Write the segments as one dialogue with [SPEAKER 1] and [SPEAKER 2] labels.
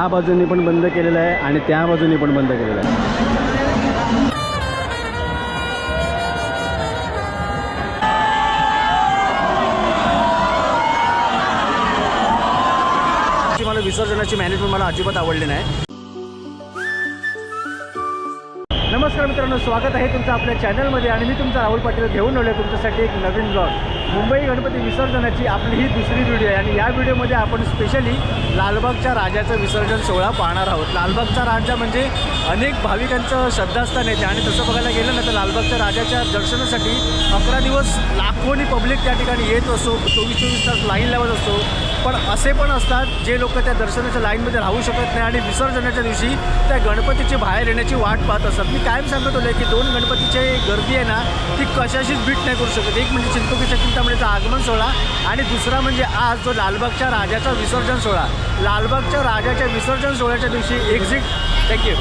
[SPEAKER 1] ह्या बाजूनी पण बंद केलेलं आहे आणि त्या बाजूनी पण बंद केलेलं आहे. मला विसर्जनाची मॅनेजमेंट मला अजिबात आवडली नाही. नमस्कार मित्रांनो स्वागत आहे तुमचं आपल्या चॅनलमध्ये आणि मी तुमचा राहुल पाटील घेऊन आलो तुमच्यासाठी एक नवीन ब्लॉग मुंबई गणपती विसर्जनाची आपली ही दुसरी व्हिडिओ आहे आणि या व्हिडिओमध्ये आपण स्पेशली लालबागच्या राजाचं विसर्जन सोहळा पाहणार आहोत. लालबागचा राजा म्हणजे अनेक भाविकांचं श्रद्धास्थान येते आणि तसं बघायला गेलं ना तर लालबागच्या राजाच्या दर्शनासाठी अकरा दिवस लाखोनी पब्लिक त्या ठिकाणी येत असतो चोवीस चोवीस तास लाईन लावत असतो पण असे पण असतात जे लोक त्या दर्शनाच्या लाईनमध्ये राहू शकत नाही आणि विसर्जनाच्या दिवशी त्या गणपतीची बाहेर येण्याची वाट पाहत असतात. मी कायम सांगत होते की दोन गणपतीची गर्दी आहे ना ती कशाशीच बीट नाही करू शकत. एक म्हणजे चिंतोकीच्या चिंतामणीचा आगमन सोहळा आणि दुसरा म्हणजे आज जो लालबागच्या राजाचा विसर्जन सोहळा. लालबागच्या राजाच्या विसर्जन सोहळ्याच्या दिवशी एक्झिट थँक्यू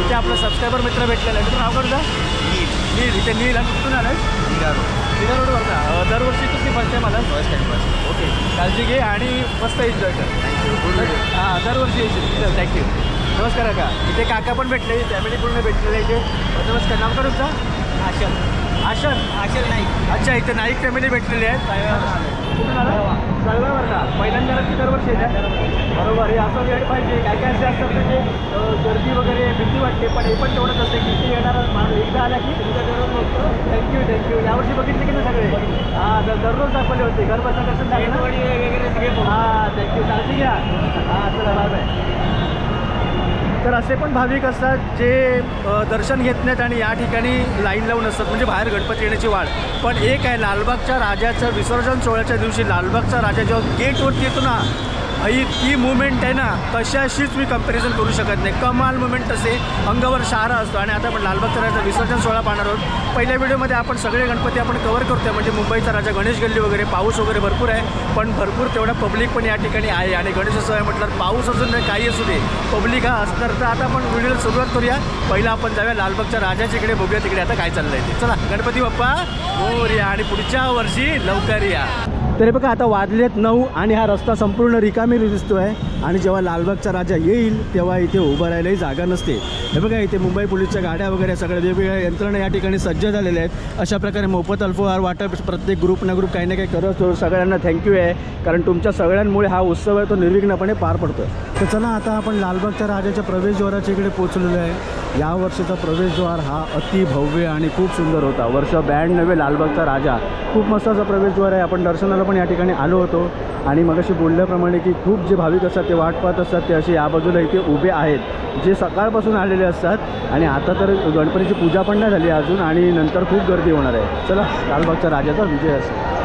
[SPEAKER 1] इथे आपलं सबस्क्रायबर मित्र भेटलेला आहे तुझं नाव करता नील. इथे नील आणि कुठून आलं तिला रोडवरचा अं, दरवर्षी किती फर्स्ट टाईम आला ओके काळजी घे आणि मस्त एन्जॉय कर. हां दरवर्षी येशील. थँक्यू नमस्कार काका. इथे काका पण भेटले फॅमिली पूर्ण भेटलेले इथे. नमस्कार नाव का तुमचं? आशन आशन आशन नाईक. अच्छा इथे नाईक फॅमिली भेटलेली आहेत. सगळं बरं कळवावरला पहिल्यांदा दरवर्षी येतात बरोबर हे असं वेळ पाहिजे काय काय असे असतात म्हणजे गर्दी वगैरे भीती वाटते पण हे पण तेवढंच असते की ते येणार माणूस एकदा आला की तुमच्या दररोज थँक्यू थँक्यू यावर्षी बघितले की नाही सगळे हां तर दररोज दाखवले होते घर बसल्या दर्शन झालं वगैरे सगळे हां थँक्यू काळजी घ्या. हां चला बाय बाय तर असे पण भाविक असतात जे दर्शन घेत नाहीत आणि या ठिकाणी लाईन लावून असतात. म्हणजे बाहेर गणपती येण्याची वाढ पण एक आहे लालबागच्या राजाचं विसर्जन सोहळ्याच्या दिवशी लालबागचा राजा जेव्हा गेटवरती येतो ना ही ती मुवमेंट आहे ना कशाशीच मी कंपॅरिझन करू शकत नाही. कमाल मुवमेंट असे अंगावर शहारा असतो. आणि आता आपण लालबागचा राजा विसर्जन सोहळा पाहणार आहोत. पहिल्या व्हिडिओमध्ये आपण सगळे गणपती आपण कवर करतोय. म्हणजे मुंबईचा राजा गणेश गल्ली वगैरे पाऊस वगैरे भरपूर आहे. पण भरपूर तेवढा पब्लिक पण या ठिकाणी आहे. आणि गणेशोत्सव आहे म्हटलं पाऊस असून नाही काही असू दे. पब्लिक हा असणार. तर आता आपण व्हिडिओला सुरुवात करूया. पहिला आपण जाऊया लालबागच्या राजाच्या इकडे बघूया तिकडे आता काय चाललंय ते. चला गणपती बाप्पा मोरया आणि पुढच्या वर्षी लवकर या. तरी बघा आता वाजलेत नऊ आणि हा रस्ता संपूर्ण रिकामी कमी दिसतो आहे आणि जेव्हा लालबागचा राजा येईल तेव्हा इथे उभं राहायलाही जागा नसते. हे बघा इथे मुंबई पोलीसच्या गाड्या वगैरे सगळ्या वेगवेगळ्या यंत्रणा या ठिकाणी सज्ज झालेल्या आहेत. अशा प्रकारे मोफत अल्पहार वाटप प्रत्येक ग्रुप ना ग्रुप काही ना काही करत असतो. सगळ्यांना थँक्यू आहे. कारण तुमच्या सगळ्यांमुळे हा उत्सव आहे तो निर्विघ्नपणे पार पडतो तर चला आता आपण लालबागच्या राजाच्या प्रवेशद्वाराच्या इकडे पोहोचलेलो आहे. या वर्षाचा प्रवेशद्वार हा अति भव्य आणि खूप सुंदर होता. वर्ष ब्याण्णवे लालबागचा राजा. खूप मस्त असा प्रवेशद्वार आहे. आपण दर्शनाला पण या ठिकाणी आलो होतो. आणि मगाशी बोलल्याप्रमाणे की खूप जे भाविक असतात ते वाट पाहत असतात ते असे या बाजूला इथे उभे आहेत जे सकाळपासून आलेले असतात. आणि आता तर गणपतीची पूजा पण नाही झाली अजून आणि नंतर खूप गर्दी होणार आहे. चला लालबागच्या राजाचा विजय असेल.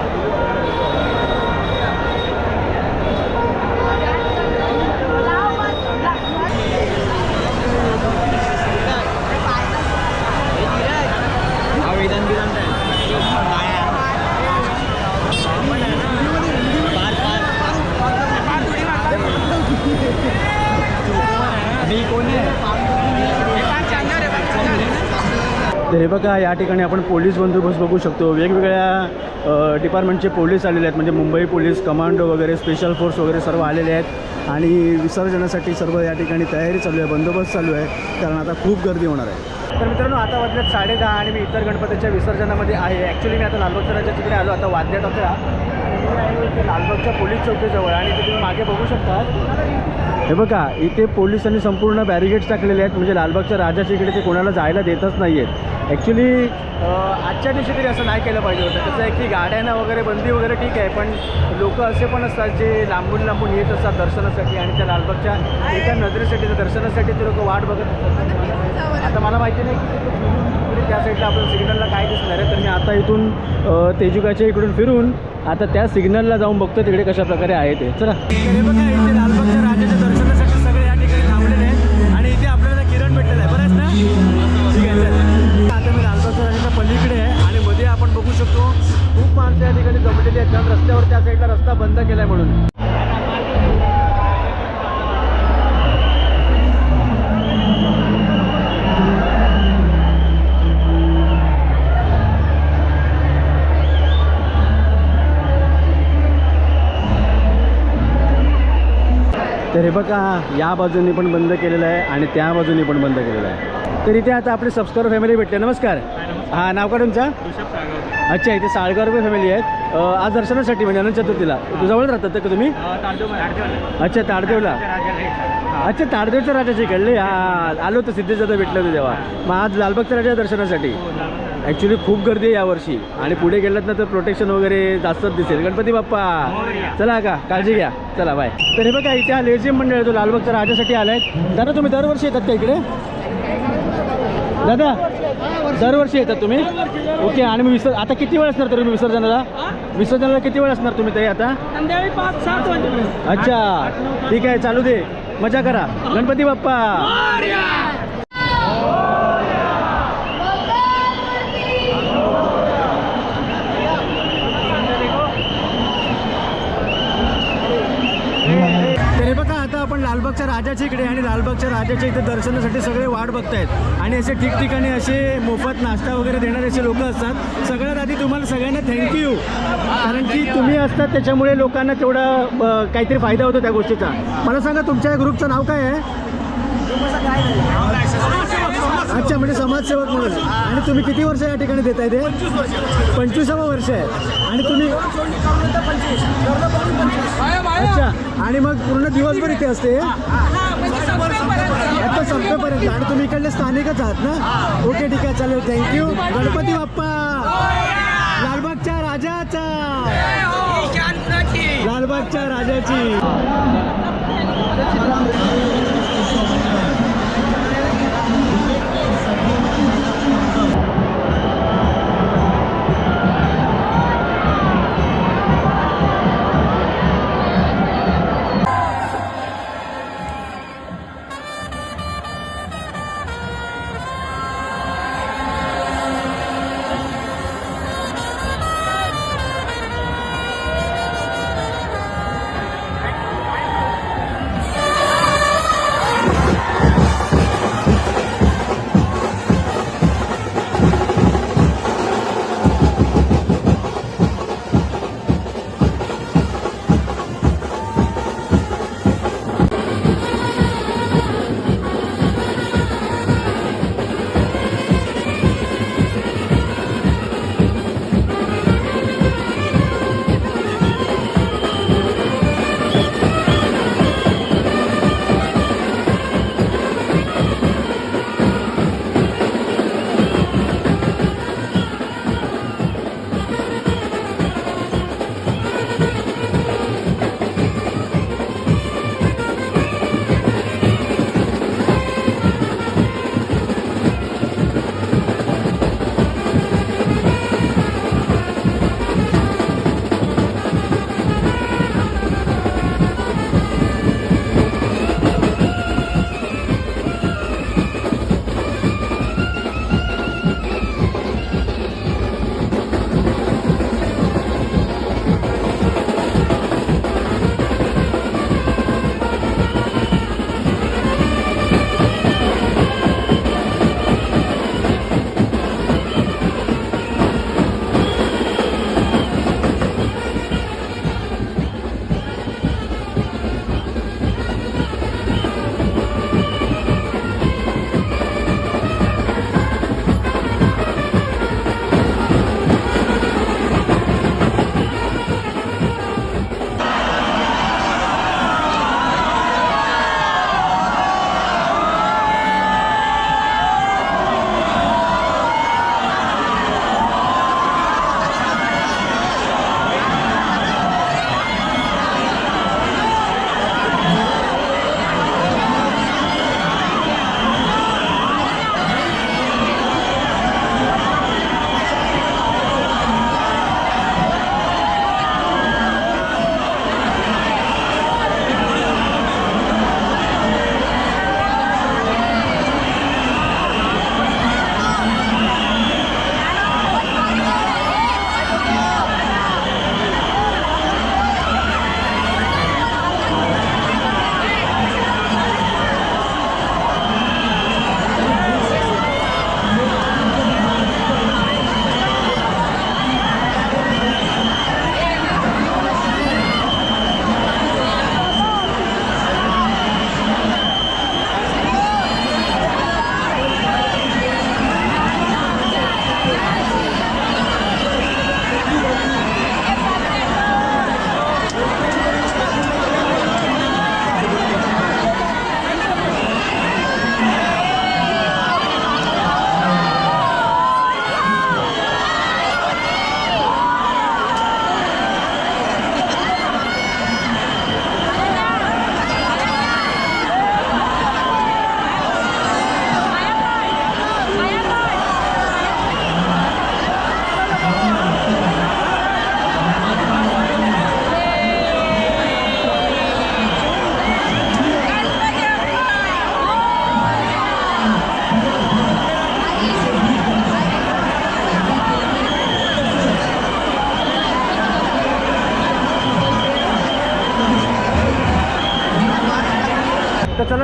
[SPEAKER 1] तर हे बघा या ठिकाणी आपण पोलीस बंदोबस्त बघू शकतो. वेगवेगळ्या डिपार्टमेंटचे पोलीस आलेले आहेत. म्हणजे मुंबई पोलीस कमांडो वगैरे स्पेशल फोर्स वगैरे सर्व आलेले आहेत. आणि विसर्जनासाठी सर्व या ठिकाणी तयारी चालू आहे बंदोबस्त चालू आहे. कारण आता खूप गर्दी होणार आहे. तर मित्रांनो आता वाजल्यात साडे दहा आणि मी इतर गणपतीच्या विसर्जनामध्ये आहे. ॲक्च्युली मी आता लालबागच्या तिकडे आलो. आता वाजल्यात होत्या लालबागच्या पोलीस चौकीजवळ. आणि तिथे मागे बघू शकतात हे बघा इथे पोलिसांनी संपूर्ण बॅरिगेड्स टाकलेले आहेत. म्हणजे लालबागच्या राजाच्या इकडे ते कोणाला जायला देतच नाही आहेत ॲक्च्युली आजच्या दिवशी तरी असं नाही केलं पाहिजे होतं. कसं आहे की गाड्यांना वगैरे बंदी वगैरे ठीक आहे पण लोक असे पण असतात जे लांबून लांबून येत असतात दर्शनासाठी आणि त्या लालबागच्या एका नजरेसाठी त्या दर्शनासाठी ते लोक वाट बघत असतात. आता मला माहिती नाही की त्या साईडला आपण सिग्नलला काय दिसणार आहे तर मी आता इथून तेजुकाच्या इकडून फिरून आता त्या सिग्नलला जाऊन बघतो तिकडे कशा प्रकारे आहे ते. चला. आता मी लालबागच्या पलीकडे आहे आणि मध्ये आपण बघू शकतो खूप माणसं या ठिकाणी जमलेली आहेत कारण रस्त्यावर त्या साईडला रस्ता बंद केला आहे म्हणून. हे बघा या बाजूनी पण बंद केलेलं आहे आणि त्या बाजूनी पण बंद केलेलं आहे. तर इथे आता आपले सबस्क्राईबर फॅमिली भेटते नमस्कार. हां नाव का तुमचं? अच्छा इथे साळगाव फॅमिली आहेत. आज दर्शनासाठी म्हणजे अनंत चतुर्थीला. तू जवळ राहतात का तुम्ही? अच्छा ताडदेवला अच्छा ताडदेवच्या राजाचे कळले हा आलो होतं सिद्धेश्वर भेटलं होतं तेव्हा. मग आज लालबागच्या राजा दर्शनासाठी. ॲक्च्युली खूप गर्दी आहे यावर्षी. आणि पुढे गेलात ना तर प्रोटेक्शन वगैरे जास्तच दिसेल. गणपती बाप्पा. चला का? काळजी घ्या. चला बाय तर हे बघा इथे हा लेझिम मंडळ आहे, तो लालबागच्या राजासाठी आलाय. दादा तुम्ही दरवर्षी येतात का इकडे? दादा दरवर्षी येतात तुम्ही? ओके आणि मग विसर् आता किती वेळ असणार तुम्ही विसर्जनाला? विसर्जनाला किती वेळ असणार तुम्ही ते आता? अच्छा ठीक आहे चालू दे. मजा करा. गणपती बाप्पा तर हे बघा आता आपण लालबागच्या राजाच्या इकडे आणि लालबागच्या राजाच्या इथे दर्शनासाठी सगळे वाट बघतायत. आणि असे ठिकठिकाणी असे मोफत नाश्ता वगैरे देणारे असे लोक असतात. सगळ्यात आधी तुम्हाला सगळ्यांना थँक्यू कारण की तुम्ही असतात त्याच्यामुळे लोकांना तेवढा काहीतरी फायदा होतो त्या गोष्टीचा. मला सांगा तुमच्या या ग्रुपचं नाव काय आहे? अच्छा म्हणजे समाजसेवक म्हणून. आणि तुम्ही किती वर्ष या ठिकाणी देताय ते? पंचवीसावं वर्ष आहे. आणि तुम्ही अच्छा. आणि मग पूर्ण दिवसभर इथे असते? आता संपेपर्यंत. आणि तुम्ही इकडले स्थानिकच आहात ना? ओके ठीक आहे. चालेल. Thank you Ganpati Bappa. लालबागच्या राजाचा. लालबागच्या राजाची.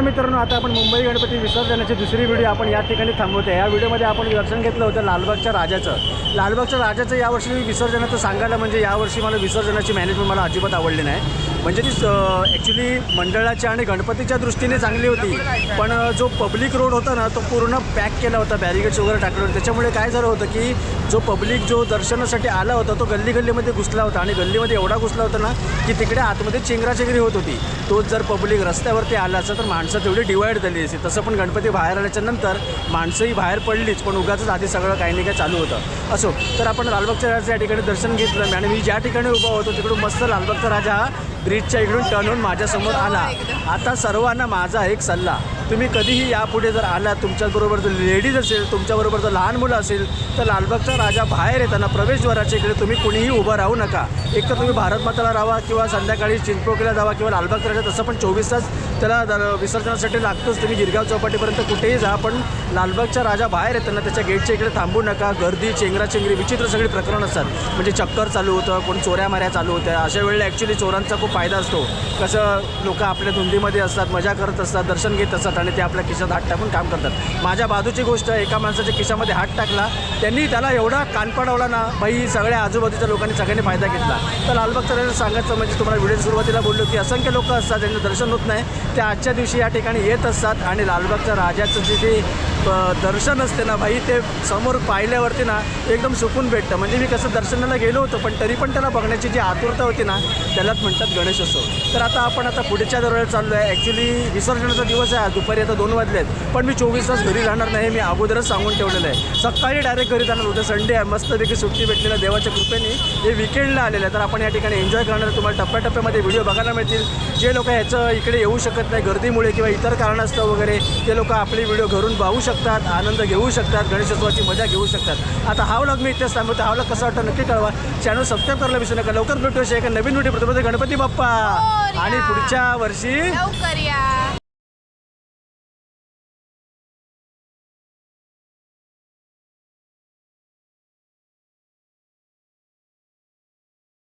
[SPEAKER 1] तर चला मित्रांनो आता आपण मुंबई गणपती विसर्जनाची दुसरी व्हिडिओ आपण या ठिकाणी थांबवते या व्हिडिओमध्ये आपण दर्शन घेतलं होतं लालबागच्या राजाचं. लालबागच्या राजाचं यावर्षी विसर्जनाचं सांगायला म्हणजे यावर्षी मला विसर्जनाची मॅनेजमेंट मला अजिबात आवडली नाही. म्हणजे ती ॲक्च्युली मंडळाच्या आणि गणपतीच्या दृष्टीने चांगली होती. पण जो पब्लिक रोड होता ना तो पूर्ण पॅक केला होता बॅरिगेट्स वगैरे टाकले होते. त्याच्यामुळे काय झालं होतं की जो पब्लिक जो दर्शनासाठी आला होता तो गल्ली गल्लीमध्ये घुसला होता. आणि गल्लीमध्ये एवढा घुसला होता ना की तिकडे आतमध्ये चेंगराचेंगरी होत होती. तोच जर पब्लिक रस्त्यावरती आला असता तर माणसं तेवढी डिवाईड झाली असती. तसं पण गणपती बाहेर आल्याच्यानंतर माणसंही बाहेर पडलीच. पण उगाच आधी सगळं काही नाही काय चालू होतं. असो तर आपण लालबागच्या राजा या ठिकाणी दर्शन घेतलं. आणि मी ज्या ठिकाणी उभा होतो तिकडून मस्त लालबागचा राजा ब्रिजच्या इकडून टर्न होऊन माझ्यासमोर आला. आता सर्वांना माझा एक सल्ला तुम्ही कधीही यापुढे जर आलात तुमच्याबरोबर जर लेडीज असेल तुमच्याबरोबर जर लहान मुलं असेल तर लालबागचा राजा बाहेर येताना प्रवेशद्वाराच्या इकडे तुम्ही कुणीही उभं राहू नका. एक तर तुम्ही भारत माताला राहा किंवा संध्याकाळी चिंचपोकला जावा किंवा लालबागचा राजा तसं पण चोवीस तास त्याला विसर्जनासाठी लागतोच. तुम्ही गिरगाव चौपाटीपर्यंत कुठेही जा पण लालबागचा राजा बाहेर येताना त्याच्या गेटच्या इकडे थांबू नका. गर्दी चेंगराचेंगरी विचित्र सगळी प्रकरण असतात. म्हणजे चक्कर चालू होतं कोण चोऱ्या माऱ्या चालू होत्या. अशा वेळेला ॲक्च्युली चोरांचा खूप फायदा असतो. कसं लोक आपल्या धुंदीमध्ये असतात मजा करत असतात दर्शन घेत असतात आणि ते आपल्या खिशात हात टाकून काम करतात. माझ्या बाजूची गोष्ट एका माणसाच्या खिशामध्ये हात टाकला त्यांनी त्याला एवढा कान पडवला ना बाई सगळ्या आजूबाजूच्या लोकांनी सगळ्यांनी फायदा घेतला. तर लालबाग राजा सांगायचं म्हणजे तुम्हाला व्हिडिओ सुरुवातीला बोललो की असंख्य लोक असतात ज्यांचं दर्शन होत नाही ते आजच्या दिवशी या ठिकाणी येत असतात आणि लालबागच्या राजाचं जे ते दर्शन असते ना भाई ते समोर पाहिल्यावरती ना एकदम सुकून भेटतं. म्हणजे मी कसं दर्शनाला गेलो होतो पण तरी पण त्याला बघण्याची जी आतुरता होती ना त्यालाच म्हणतात गणेशोत्सव. तर आता आपण आता पुढच्या दरवेळेला चाललो आहे ॲक्च्युली विसर्जनाचा दिवस आहे. दुपारी आता दोन वाजले आहेत पण मी चोवीस तास घरी राहणार नाही मी अगोदरच सांगून ठेवलेलं आहे. सकाळी डायरेक्ट घरी जाणार उद्या संडे आहे. मस्तपैकी सुट्टी भेटलेल्या देवाच्या कृपेने हे विकेंडला आलेलं आहे तर आपण या ठिकाणी एन्जॉय करणार तुम्हाला टप्प्याटप्प्यामध्ये व्हिडिओ बघायला मिळतील. जे लोक ह्याचं इकडे येऊ शकत नाही गर्दीमुळे किंवा इतर कारणास्तव वगैरे ते लोक आपले व्हिडिओ घरून पाहू शकतात. आनंद घेऊ शकतात गणेशोत्सवाची मजा घेऊ शकतात. आता हा व्लॉग मी इथेच थांबवतो. हा व्लॉग कसा वाटतं नक्की कळवा. चॅनल सबस्क्राईब करायला विसरू नका. लवकर भेटू एका नवीन व्हिडिओ प्रथम गणपती बाप्पा. आणि पुढच्या वर्षी